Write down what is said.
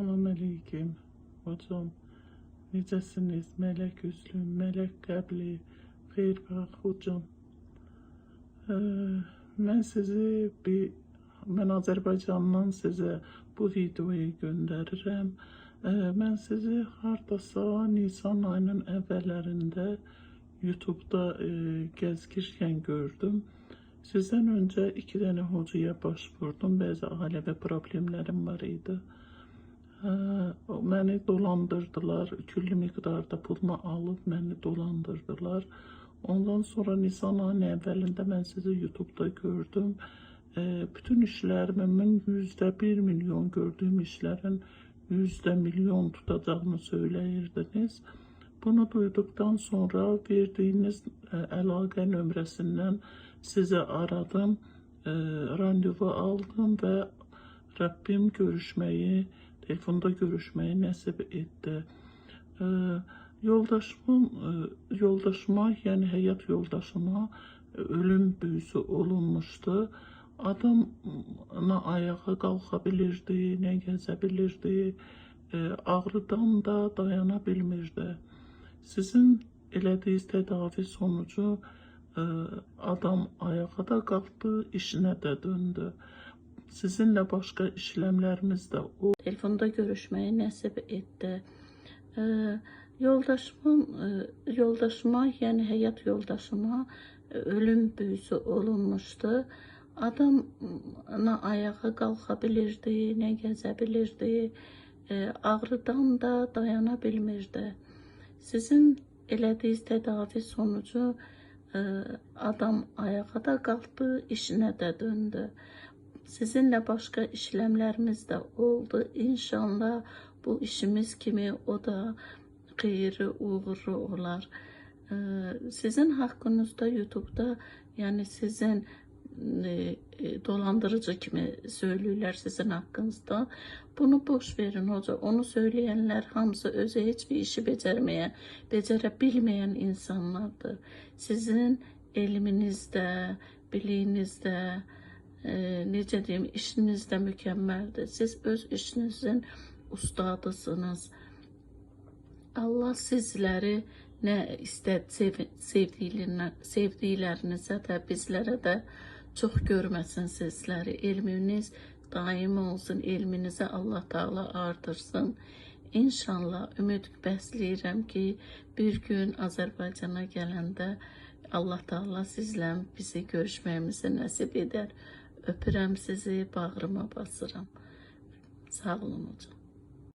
Salam əleykum hocam. Necəsiniz? Mələk üzlü, mələk qəbli, xeyirbax hocam. Ee, mən sizi bir mən Azərbaycandan sizə bu videoyu göndərirəm. Ee, mən sizi hardasa Nisan ayının əvvəllərində YouTube-da e, gəzgirkən gördüm. Sizdən öncə iki dənə hocaya başvurdum. Bəzi ailəvi problemlərim var idi. Məni dolandırdılar. Küllü miqdarda pulumu alıb məni dolandırdılar. Ondan sonra Nisan ayının əvvəlində mən sizi YouTube-da gördüm. E, bütün işlərimi mən yüzdə bir milyon gördüyüm işlərin yüzdə milyon tutacağını söyləyirdiniz. Bunu duyduktan sonra verdiğiniz e, əlaqə nömrəsindən sizi aradım, e, randevu aldım və Rabbim görüşməyi, telefonda görüşməyi nəsib etdi. E, yoldaşımın, e, yoldaşıma, yəni həyat yoldaşıma ölüm büyüsü olunmuşdu. Adam nə ayağa qalxa bilirdi, nə gəzə bilirdi, e, ağrıdan da dayana bilmirdi. Sizin elədiyiniz tədavi sonucu e, adam ayağa da qalxdı, işinə də döndü. Sizinlə başqa işləmlərimiz də o telefonda görüşməyi nəsib etdi. E, yoldaşımın e, yoldaşıma, yəni həyat yoldaşıma e, ölüm büyüsü olunmuşdu. Adam nə ayağa qalxa bilirdi, nə gəzə bilirdi. E, ağrıdan da dayana bilmirdi. Sizin elədiyiniz tədavi sonucu e, adam ayağa da qalxdı, işinə də döndü. Sizinlə başqa işləmlərimiz də oldu. İnşallah bu işimiz kimi o da xeyirli, uğurlu olar. E, Sizin haqqınızda YouTube-da, yəni sizin e, e, dolandırıcı kimi söylüyorlar sizin hakkınızda. Bunu boş verin hoca. Onu söyleyenler hamısı özü hiçbir işi becermeye, becerebilmeyen insanlardır. Sizin ilminizdə, biliyinizdə, e, necə deyim, işiniz də mükəmməldir. Siz öz işinizin ustadısınız. Allah sizləri nə istəd sev, sevdiyinə, sevdiklərinizə də bizlərə də çox görməsin sizləri. Elminiz daim olsun. Elminizi Allah Taala artırsın. İnşallah ümid bəsləyirəm ki, bir gün Azərbaycana gələndə Allah Taala sizlə bizi görüşməyimizi nəsib edər. Öpürəm sizi, bağrıma basıram. Sağ olun hocam.